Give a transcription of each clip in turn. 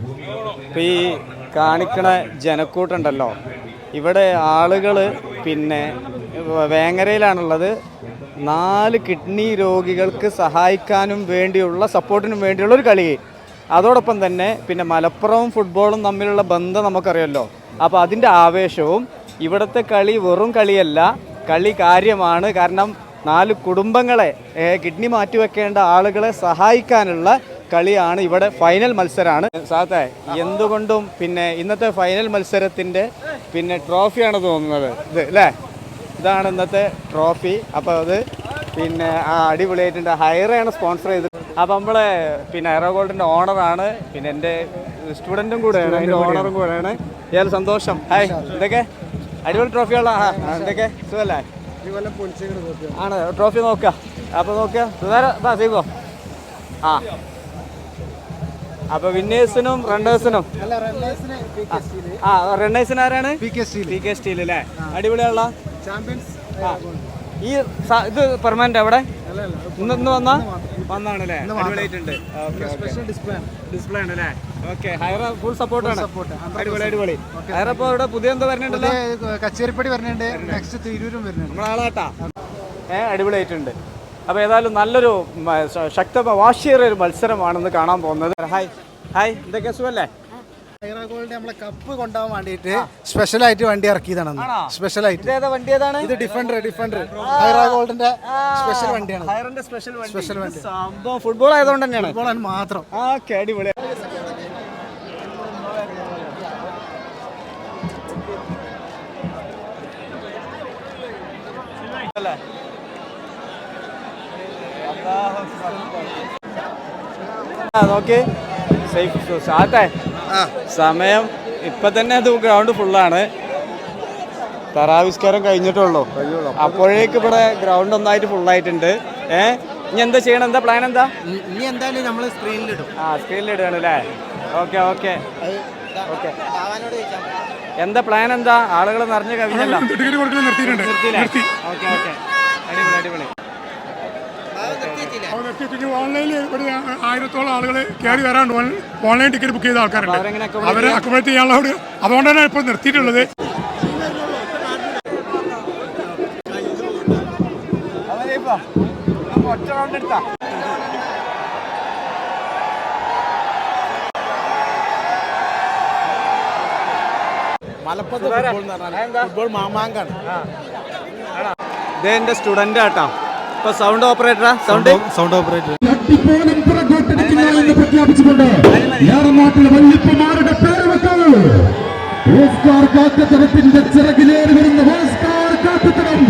ഇപ്പം ഈ കാണിക്കണ ജനക്കൂട്ടുണ്ടല്ലോ. ഇവിടെ ആളുകൾ പിന്നെ വേങ്ങരയിലാണുള്ളത്. നാല് കിഡ്നി രോഗികൾക്ക് സഹായിക്കാനും വേണ്ടിയുള്ള സപ്പോർട്ടിനും വേണ്ടിയുള്ള ഒരു കളി. അതോടൊപ്പം തന്നെ പിന്നെ മലപ്പുറവും ഫുട്ബോളും തമ്മിലുള്ള ബന്ധം നമുക്കറിയാമല്ലോ അപ്പോൾ അതിന്റെ ആവേശവും ഇവിടുത്തെ കളി വെറും കളിയല്ല കളി കാര്യമാണ്. കാരണം നാല് കുടുംബങ്ങളെ കിഡ്നി മാറ്റിവെക്കേണ്ട ആളുകളെ സഹായിക്കാനുള്ള കളിയാണ് ഇവിടെ ഫൈനൽ മത്സരമാണ്. സാത്തേ എന്തുകൊണ്ടും പിന്നെ ഇന്നത്തെ ഫൈനൽ മത്സരത്തിന്റെ പിന്നെ ട്രോഫിയാണ് തോന്നുന്നത്. ഇത് അല്ലേ? ഇതാണ് ഇന്നത്തെ ട്രോഫി അപ്പോൾ അത് പിന്നെ ആ അടിപൊളിയായിട്ടുണ്ട്. ഹൈറയാണ് സ്പോൺസർ ചെയ്തത്. അപ്പോൾ നമ്മളെ പിന്നെ എറോ ഗോൾഡിന്റെ ഓണറാണ്. പിന്നെ എന്റെ സ്റ്റുഡന്റും കൂടെയാണ്. അതിന്റെ ഓണറും കൂടെയാണ്. ഇയാൾ സന്തോഷം. ഹായ് ഇതൊക്കെ അടിപൊളി ട്രോഫിയുള്ള ആ എന്തൊക്കെ? സുഖല്ലേ ആണ് ട്രോഫി നോക്കുക. അപ്പോൾ നോക്കുക. സുധാര ബാ സീബോ ആ. അപ്പോൾ വിന്നേഴ്സിനും റണ്ണേഴ്സിനും. ആ റണ്ണേഴ്സിന് ആരാണ്? പി കെ സ്റ്റീൽ അല്ലേ? അടിപൊളിയുള്ള ചാമ്പ്യൻസ് ഈ ഇത് പെർമനന്റ് അവിടെ? ഇന്ന് ഇന്ന് വന്നാ? വന്നാണല്ലേ? അടിപൊളിയായിട്ടുണ്ട്. ഡിസ്പ്ലേ ആണ്. അല്ലേ ഓക്കെ ഹൈറ ഫുൾ സപ്പോർട്ടാണ് അടിപൊളി അടിപൊളി. ഹൈറ ഇപ്പോൾ ഇവിടെ പുതിയ എന്താ പറഞ്ഞിട്ടുണ്ടല്ലോ കച്ചേരിപ്പടി വരുന്നുണ്ട്. നെക്സ്റ്റ് തിരൂരും വരുന്നുണ്ട്. നമ്മളാളാട്ടാ. ഏഹ് അടിപൊളിയായിട്ടുണ്ട്. അപ്പോൾ ഏതായാലും നല്ലൊരു ശക്തമായ വാശിയേറിയ ഒരു മത്സരമാണെന്ന് കാണാൻ പോകുന്നത്. ഹായ് ഹായ് എന്തൊക്കെ സുഖല്ലേ? ഹൈറ ഗോൾഡ് നമ്മളെ കപ്പ് കൊണ്ടുപോകാൻ വേണ്ടിയിട്ട് സ്പെഷ്യൽ ആയിട്ട് വണ്ടി ഇറക്കിയതാണ് സ്പെഷ്യലായിട്ട് സ്പെഷ്യൽ ആയിട്ട്. ഇതേതാ വണ്ടി ഏതാണ്? ഇത് ഡിഫൻഡർ ഡിഫൻഡർ ഹൈറ ഗോൾഡിന്റെ സ്പെഷ്യൽ വണ്ടിയാണ്. ഹൈറിന്റെ സ്പെഷ്യൽ വണ്ടി. സ്പെഷ്യൽ വണ്ടി. സംഭവം ഫുട്ബോൾ ആയതുകൊണ്ട് തന്നെയാണ്. ഫുട്ബോൾ മാത്രം. ഓക്കെ അടിപൊളി നോക്ക്. സേഫ് സാത്തേ സമയം ഇപ്പൊ തന്നെ അത് ഗ്രൗണ്ട് ഫുള്ളാണ് തറാവിസ്കാരം കഴിഞ്ഞിട്ടുള്ളൂ. അപ്പോഴേക്ക് ഇവിടെ ഗ്രൗണ്ട് ഒന്നായിട്ട് ഫുള്ളായിട്ടുണ്ട് ഏ? ഇനി എന്താ ചെയ്യണം എന്താ പ്ലാൻ എന്താ? ഇനി എന്തായാലും നമ്മൾ സ്ക്രീനിലിടും ആ സ്ക്രീനിലിടുകയാണ് അല്ലേ? Okay okay. ഓക്കെ. എന്താ പ്ലാൻ എന്താ? ആളുകൾ നിറഞ്ഞു കവിഞ്ഞല്ല നിർത്തിയില്ലേ? Okay okay. നിർത്തിയിട്ട് ഓൺലൈനിൽ ഒരു ആയിരത്തോളം ആളുകൾ കയറി വരാണ്ട് ഓൺലൈൻ ടിക്കറ്റ് ബുക്ക് ചെയ്ത ആൾക്കാരുണ്ട്. അവരെ അക്കോമഡേറ്റ് ചെയ്യാനുള്ള അതുകൊണ്ടാണ് ഇപ്പോൾ നിർത്തിയിട്ടുള്ളത്. ഒറ്റ റൗണ്ട് എടുത്താ മലപ്പുറത്ത് ഫുട്ബോൾ എന്ന് പറഞ്ഞാൽ ഫുട്ബോൾ മാമാങ്കാണ്. ഇത് എന്റെ സ്റ്റുഡന്റ് ആട്ടാ ഇപ്പൊ സൗണ്ട് ഓപ്പറേറ്ററാ സൗണ്ട് സൗണ്ട് ഓപ്പറേറ്റർ പ്രഖ്യാപിച്ചുകൊണ്ട് വല്യപ്പമാരുടെ പേര് വെക്കാവ് ഓസ്കാർ കാക്കത്തരത്തിന്റെ ചിറകിലേറി വരുന്ന ഓസ്കാർ കാക്കത്തരം.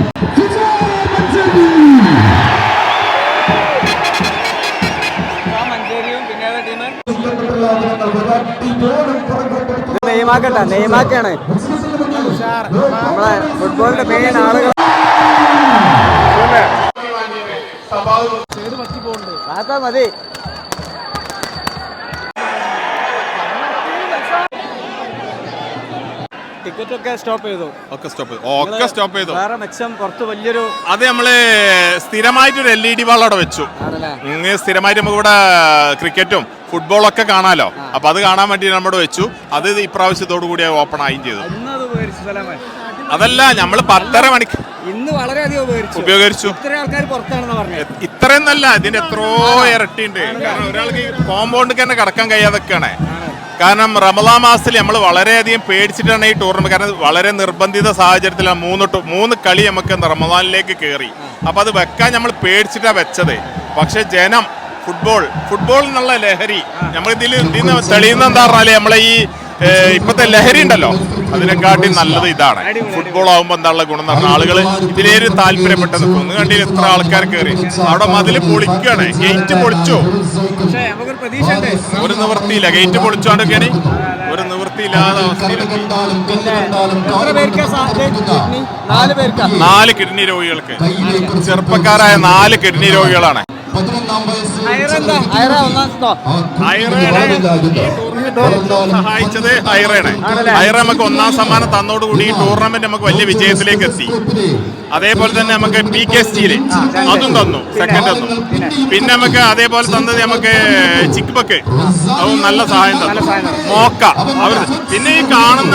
നെയ്മാക്കട്ടാ നെയ്മാക്കാണ്. നമ്മളെ ഫുട്ബോളിന്റെ മെയിൻ ആളുകൾ അതാ മതി. ടിക്കറ്റ് ഒക്കെ സ്റ്റോപ്പ് ചെയ്തു. ഒക്കെ സ്റ്റോപ്പ് ചെയ്തു. ഒക്കെ സ്റ്റോപ്പ് ചെയ്തു. വേറെ മെച്ചം പുറത്ത് വലിയൊരു അത് നമ്മൾ സ്ഥിരമായിട്ടൊരു എൽ ഇ ഡി വാൾ അവിടെ വെച്ചു സ്ഥിരമായിട്ട് നമുക്ക് ഇവിടെ ക്രിക്കറ്റും ഫുട്ബോളൊക്കെ കാണാലോ. അപ്പൊ അത് കാണാൻ വേണ്ടി നമ്മുടെ വെച്ചു. അത് ഇപ്രാവശ്യത്തോടു കൂടി ഓപ്പൺ ആയും ചെയ്തു. അതല്ല നമ്മൾ പത്തര മണിക്ക് ഇന്ന് വളരെയധികം ഉപകരിച്ചു. ഉപകരിച്ചു. ഇത്ര ആൾക്കാർ പുറത്താണെന്ന് പറഞ്ഞത്. ഇത്രയും നല്ല ഇതിന്റെ എത്രയോ ഇരട്ടിയുണ്ട്. കാരണം ഒരാൾക്ക് കോമ്പൗണ്ട് തന്നെ കടക്കാൻ കഴിയാതൊക്കെയാണ്. കാരണം റമദാ മാസത്തിൽ നമ്മൾ വളരെയധികം പേടിച്ചിട്ടാണ് ഈ ടൂർണമെന്റ് കാരണം വളരെ നിർബന്ധിത സാഹചര്യത്തിലാണ് മൂന്ന് മൂന്ന് കളി നമുക്ക് റമദാനിലേക്ക് കയറി അപ്പൊ അത് വെക്കാൻ നമ്മൾ പേടിച്ചിട്ടാണ് വെച്ചത്. പക്ഷെ ജനം ഫുട്ബോൾ ഫുട്ബോൾ എന്നുള്ള ലഹരി നമ്മൾ ഇതിൽ തെളിയുന്ന എന്താ പറഞ്ഞാൽ നമ്മളെ ഈ ഇപ്പത്തെ ലഹരി ഉണ്ടല്ലോ. അതിനെക്കാട്ടി നല്ലത് ഇതാണ്. ഫുട്ബോൾ ആകുമ്പോൾ എന്താണല്ലോ ഗുണം എന്ന് പറഞ്ഞാൽ ആളുകൾ ഇതിലേറെ താല്പര്യപ്പെട്ട് നിൽക്കും ഒന്ന് കണ്ടില്ല എത്ര ആൾക്കാർ കയറി അവിടെ മതിൽ പൊളിക്കുകയാണ്. ഗേറ്റ് പൊളിച്ചോ? ഒരു നിവൃത്തിയില്ല. ഗേറ്റ് പൊളിച്ചോണ്ടൊക്കെയാണ് ഒരു നിവൃത്തിയില്ലാതെ? നാല് കിഡ്നി രോഗികൾക്ക്. ചെറുപ്പക്കാരായ നാല് കിഡ്നി രോഗികളാണ്. ഹയറ ഒന്നാം സഹായിച്ചത് ഹൈറയാണ്. ഹൈറ നമുക്ക് ഒന്നാം സമ്മാനം തന്നോടുകൂടി ഈ ടൂർണമെന്റ് നമുക്ക് വലിയ വിജയത്തിലേക്ക് എത്തി. അതേപോലെ തന്നെ നമുക്ക് പി കെ സ്റ്റീൽ അതും തന്നു സെക്കൻഡ് തന്നു. പിന്നെ? നമുക്ക് അതേപോലെ തന്നത് നമുക്ക് ചിക്ക് ബക്ക് അതും നല്ല സഹായം തന്നു. മോക്ക അവർ പിന്നെ ഈ കാണുന്ന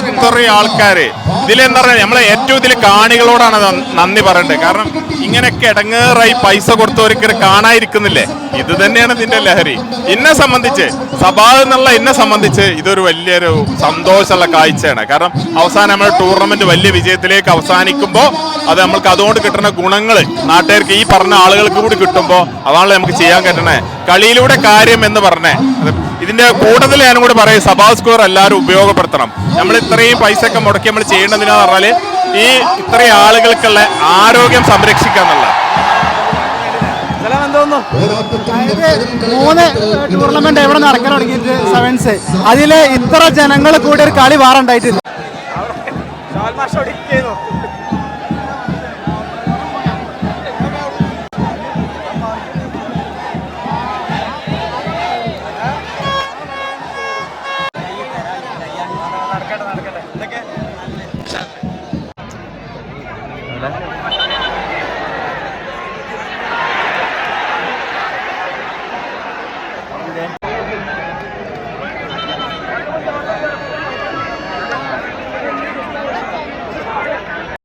ഇത്രയും ആൾക്കാര് ഇതിലെന്താ പറയുക നമ്മളെ ഏറ്റവും ഇതിൽ കാണികളോടാണ് നന്ദി പറയേണ്ടത് കാരണം ഇങ്ങനെയൊക്കെ ഇടങ്ങേറായി പൈസ കൊടുത്തവർക്ക് കാണാതിരിക്കുന്നില്ലേ? ഇത് തന്നെയാണ് ഇതിന്റെ ലഹരി. എന്നെ സംബന്ധിച്ച് സഭാ എന്നുള്ള എന്നെ സംബന്ധിച്ച് ഇതൊരു വലിയൊരു സന്തോഷമുള്ള കാഴ്ചയാണ്. കാരണം അവസാനം നമ്മുടെ ടൂർണമെന്റ് വലിയ വിജയത്തിലേക്ക് അവസാനിക്കുമ്പോൾ അത് നമ്മൾക്ക് അതുകൊണ്ട് കിട്ടുന്ന ഗുണങ്ങൾ നാട്ടുകാർക്ക് ഈ പറഞ്ഞ ആളുകൾക്ക് കൂടി കിട്ടുമ്പോൾ അതാണല്ലോ നമുക്ക് ചെയ്യാൻ പറ്റണേ കളിയിലൂടെ കാര്യം എന്ന് പറഞ്ഞേ. ഇതിന്റെ കൂടുതൽ ഞാനും കൂടി പറയും സഭാ സ്കോർ എല്ലാവരും ഉപയോഗപ്പെടുത്തണം. നമ്മൾ ഇത്രയും പൈസ ഒക്കെ മുടക്കി നമ്മൾ ചെയ്യേണ്ടതിനാന്ന് പറഞ്ഞാൽ ഈ ഇത്രയും ആളുകൾക്കുള്ള ആരോഗ്യം സംരക്ഷിക്കുക എന്നുള്ള മൂന്ന് ടൂർണമെന്റ് എവിടെ നടക്കാൻ തുടങ്ങിയിട്ട് സെവൻസ്. അതിൽ ഇത്ര ജനങ്ങൾ കൂടി ഒരു കളി വേറെ